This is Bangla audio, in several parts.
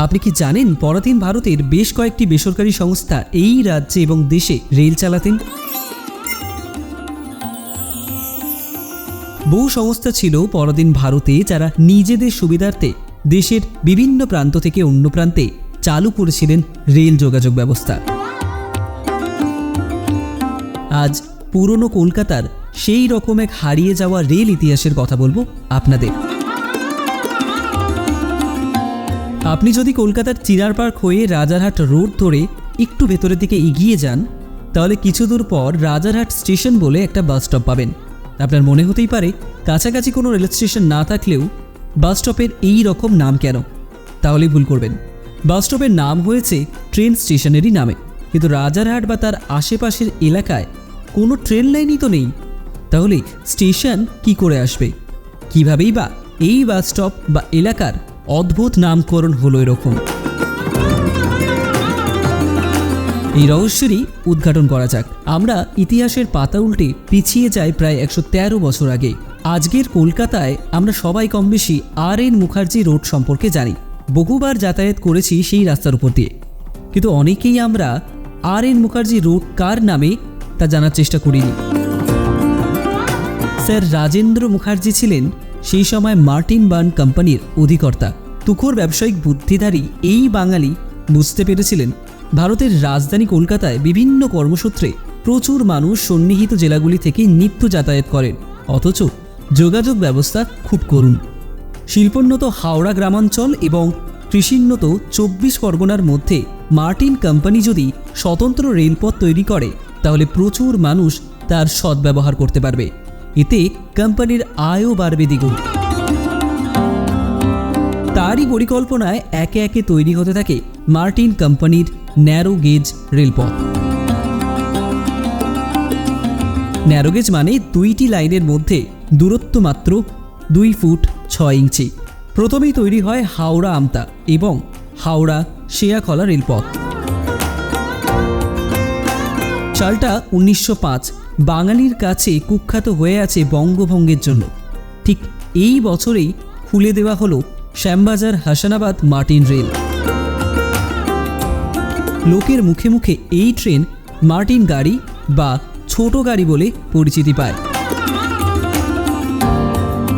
আপনি কি জানেন পরাধীন ভারতের বেশ কয়েকটি বেসরকারি সংস্থা এই রাজ্যে এবং দেশে রেল চালাতেন? বহু সংস্থা ছিল পরাধীন ভারতে যারা নিজেদের সুবিধার্থে দেশের বিভিন্ন প্রান্ত থেকে অন্য প্রান্তে চালু করেছিলেন রেল যোগাযোগ ব্যবস্থা। আজ পুরনো কলকাতার সেই রকম এক হারিয়ে যাওয়া রেল ইতিহাসের কথা বলব আপনাদের। আপনি যদি কলকাতার চিনার পার্ক হয়ে রাজারহাট রোড ধরে একটু ভেতরের দিকে এগিয়ে যান, তাহলে কিছু দূর পর রাজারহাট স্টেশন বলে একটা বাস স্টপ পাবেন। আপনার মনে হতেই পারে কাছাকাছি কোনো রেল স্টেশন না থাকলেও বাস স্টপের এই রকম নাম কেন? তাহলে ভুল করবেন। বাস স্টপের নাম হয়েছে ট্রেন স্টেশনেরই নামে। কিন্তু রাজারহাট বা তার আশেপাশের এলাকায় কোনো ট্রেন লাইনই তো নেই। তাহলে স্টেশন কি করে আসবে? কিভাবেই বা এই বাস স্টপ বা এলাকার অদ্ভুত নামকরণ হলো এরকম। এই রহস্যেরই উদ্ঘাটন করা যাক। আমরা ইতিহাসের পাতা উল্টে পিছিয়ে যাই প্রায় একশো তেরো বছর আগে। আজকের কলকাতায় আমরা সবাই কম বেশি আর এন মুখার্জি রোড সম্পর্কে জানি। বহুবার যাতায়াত করেছি সেই রাস্তার উপর দিয়ে। কিন্তু অনেকেই আমরা আর এন মুখার্জি রোড কার নামে তা জানার চেষ্টা করিনি। স্যার রাজেন্দ্র মুখার্জি ছিলেন সেই সময় মার্টিন বার্ন কোম্পানির অধিকর্তা। তুখোর ব্যবসায়িক বুদ্ধিধারী এই বাঙালি বুঝতে পেরেছিলেন, ভারতের রাজধানী কলকাতায় বিভিন্ন কর্মসূত্রে প্রচুর মানুষ সন্নিহিত জেলাগুলি থেকে নিত্য যাতায়াত করেন, অথচ যোগাযোগ ব্যবস্থা খুব করুণ। শিল্পোন্নত হাওড়া গ্রামাঞ্চল এবং কৃষিন্নত চব্বিশ পরগনার মধ্যে মার্টিন কোম্পানি যদি স্বতন্ত্র রেলপথ তৈরি করে, তাহলে প্রচুর মানুষ তার সদ্ব্যবহার করতে পারবে। এতে কোম্পানির আয়ও বাড়বে দ্বিগুণ। তারই পরিকল্পনায় একে একে তৈরি হতে থাকে মার্টিন কোম্পানির ন্যারো গেজ রেলপথ। ন্যারো গেজ মানে দুইটি লাইনের মধ্যে দূরত্ব মাত্র দুই ফুট ছয় ইঞ্চি। প্রথমেই তৈরি হয় হাওড়া আমতা এবং হাওড়া শেয়াখলা রেলপথ। সালটা উনিশশো বাঙালির কাছে কুখ্যাত হয়ে আছে বঙ্গভঙ্গের জন্য। ঠিক এই বছরেই খুলে দেওয়া হলো শ্যামবাজার হাসানাবাদ মার্টিন রেল। লোকের মুখে মুখে এই ট্রেন মার্টিন গাড়ি বা ছোট গাড়ি বলে পরিচিতি পায়।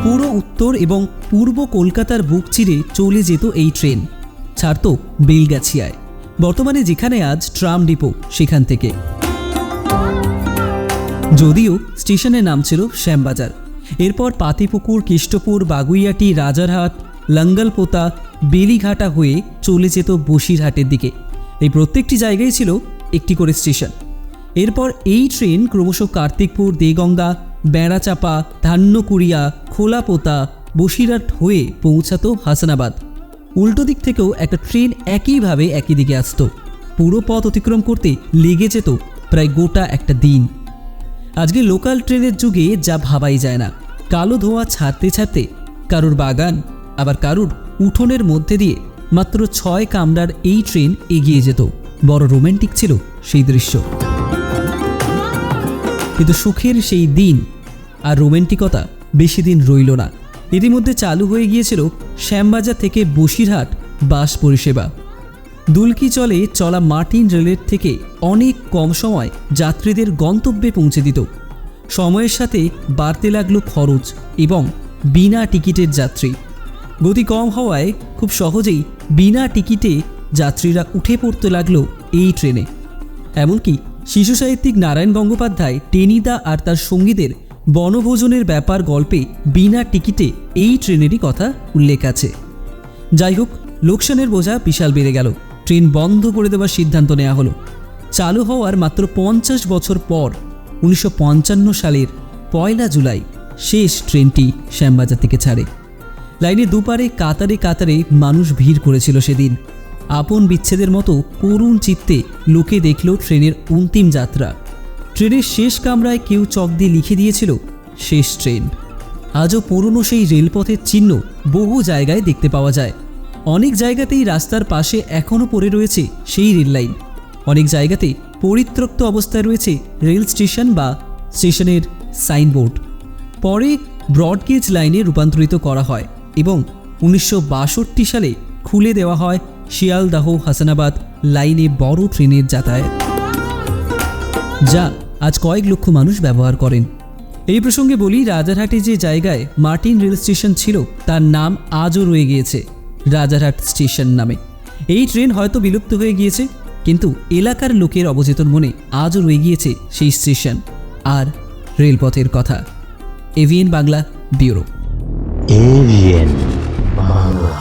পুরো উত্তর এবং পূর্ব কলকাতার বুক চিরে চলে যেত এই ট্রেন। ছাড়ত বেলগাছিয়ায়। বর্তমানে যেখানে আজ ট্রাম ডিপো, সেখান থেকে। যদিও স্টেশনের নাম ছিল শ্যামবাজার। এরপর পাতিপুকুর কেষ্টপুর বাগুইয়াটি, রাজারহাট, লঙ্গলপোতা, বেলিঘাটা হয়ে চলে যেত বসিরহাটের দিকে। এই প্রত্যেকটি জায়গায় ছিল একটি করে স্টেশন। এরপর এই ট্রেন ক্রমশ কার্তিকপুর, দেগঙ্গা, বেড়াচাপা, ধান্যকুড়িয়া, খোলাপোতা, বসিরহাট হয়ে পৌঁছাতো হাসানাবাদ। উল্টো দিক থেকেও একটা ট্রেন একইভাবে একই দিকে আসতো। পুরো পথ অতিক্রম করতে লেগে যেত প্রায় গোটা একটা দিন। আজকে লোকাল ট্রেনের যুগে যা ভাবাই যায় না। কালো ধোঁয়া ছাড়তে ছাড়তে কারুর বাগান, আবার কারুর উঠোনের মধ্যে দিয়ে মাত্র ছয় কামরার এই ট্রেন এগিয়ে যেত। বড় রোমান্টিক ছিল সেই দৃশ্য। কিন্তু সুখের সেই দিন আর রোমান্টিকতা বেশি দিন রইল না। ইতিমধ্যে চালু হয়ে গিয়েছিল শ্যামবাজার থেকে বসিরহাট বাস পরিষেবা। দুলকি চলে চলা মার্টিন রেলের থেকে অনেক কম সময় যাত্রীদের গন্তব্যে পৌঁছে দিত। সময়ের সাথে বাড়তে লাগল খরচ এবং বিনা টিকিটের যাত্রী। গতি কম হওয়ায় খুব সহজেই বিনা টিকিটে যাত্রীরা উঠে পড়তে লাগল এই ট্রেনে। এমনকি শিশু সাহিত্যিক নারায়ণ গঙ্গোপাধ্যায়, টেনিদা আর তার সঙ্গীদের বনভোজনের ব্যাপার গল্পে বিনা টিকিটে এই ট্রেনেরই কথা উল্লেখ আছে। যাই হোক, লোকসানের বোঝা বিশাল বেড়ে গেল। ট্রেন বন্ধ করে দেওয়ার সিদ্ধান্ত নেওয়া হলো। চালু হওয়ার মাত্র পঞ্চাশ বছর পর উনিশশো পঞ্চান্ন সালের পয়লা জুলাই শেষ ট্রেনটি শ্যামবাজার থেকে ছাড়ে। লাইনে দুপারে কাতারে কাতারে মানুষ ভিড় করেছিল সেদিন। আপন বিচ্ছেদের মতো করুণ চিত্তে লোকে দেখল ট্রেনের অন্তিম যাত্রা। ট্রেনের শেষ কামরায় কেউ চক দিয়ে লিখে দিয়েছিল, শেষ ট্রেন। আজও পুরনো সেই রেলপথের চিহ্ন বহু জায়গায় দেখতে পাওয়া যায়। অনেক জায়গাতেই রাস্তার পাশে এখনও পড়ে রয়েছে সেই রেল লাইন। অনেক জায়গাতে পরিত্যক্ত অবস্থায় রয়েছে রেল স্টেশন বা স্টেশনের সাইনবোর্ড। পরে ব্রডগেজ লাইনে রূপান্তরিত করা হয় এবং উনিশশো বাষট্টি সালে খুলে দেওয়া হয় শিয়ালদাহ হাসানাবাদ লাইনে বড় ট্রেনের যাতায়াত। যা আজ কয়েক লক্ষ মানুষ ব্যবহার করেন। এই প্রসঙ্গে বলি, রাজারহাটে যে জায়গায় মার্টিন রেল স্টেশন ছিল, তার নাম আজও রয়ে গিয়েছে। রাজারহাট স্টেশন নামে। এই ট্রেন হয়তো বিলুপ্ত হয়ে গিয়েছে, কিন্তু এলাকার লোকের অবচেতন মনে আজও রয়ে গিয়েছে সেই স্টেশন। আর রেলপথের কথা। AVN Bangla, bureau. AVN Bangla.